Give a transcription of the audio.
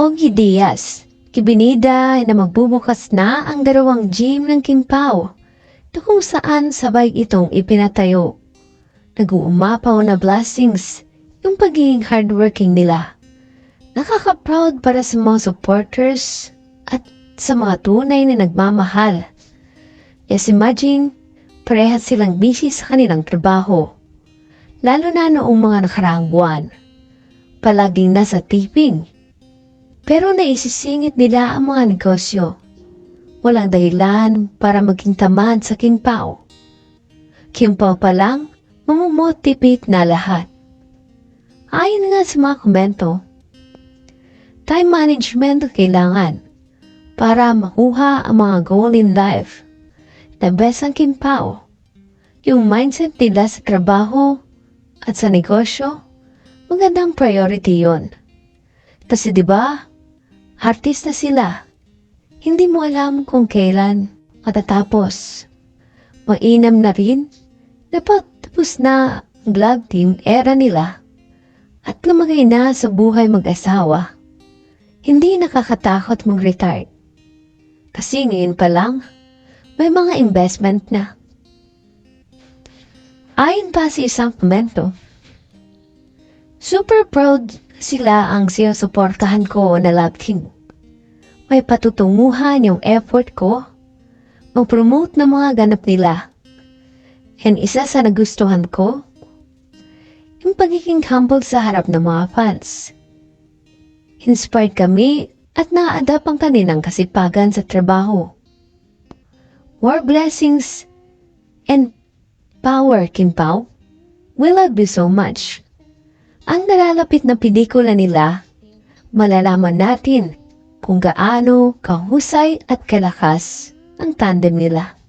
Ogie Diaz, kibinida na magbubukas na ang dalawang gym ng Kimpao na kung saan sabay itong ipinatayo. Nag-uumapaw na blessings yung pagiging hardworking nila. Nakaka-proud para sa mga supporters at sa mga tunay na nagmamahal. Yes, imagine, parehas silang busy sa kanilang trabaho. Lalo na noong mga nakaraang buwan. Palaging nasa tiping. Pero naisisingit nila ang mga negosyo. Walang dahilan para maging tamad sa Kimpao. Kimpao pa lang, mamumotivate na lahat. Ayon nga sa mga komento, time management ang kailangan para makuha ang mga goal in life. The best ang Kimpao. Yung mindset nila sa trabaho at sa negosyo, magandang priority yon. Kasi di ba, artista sila. Hindi mo alam kung kailan matatapos. Mainam na rin, dapat tapos na ang love team era nila at lumagay na sa buhay mag-asawa. Hindi nakakatakot mag-retire. Kasi ngayon pa lang, may mga investment na. Ayon pa sa isang komento, super proud sila ang sinusuportahan ko na love team. May patutunguhan yung effort ko mag-promote ng mga ganap nila. And isa sa nagustuhan ko, yung pagiging humble sa harap ng mga fans. Inspired kami at na-adapt ang kanilang kasipagan sa trabaho. More blessings and power, Kimpaw. We love you so much. Ang nalalapit na pelikula nila, malalaman natin kung gaano kahusay at kalakas ang tandem nila.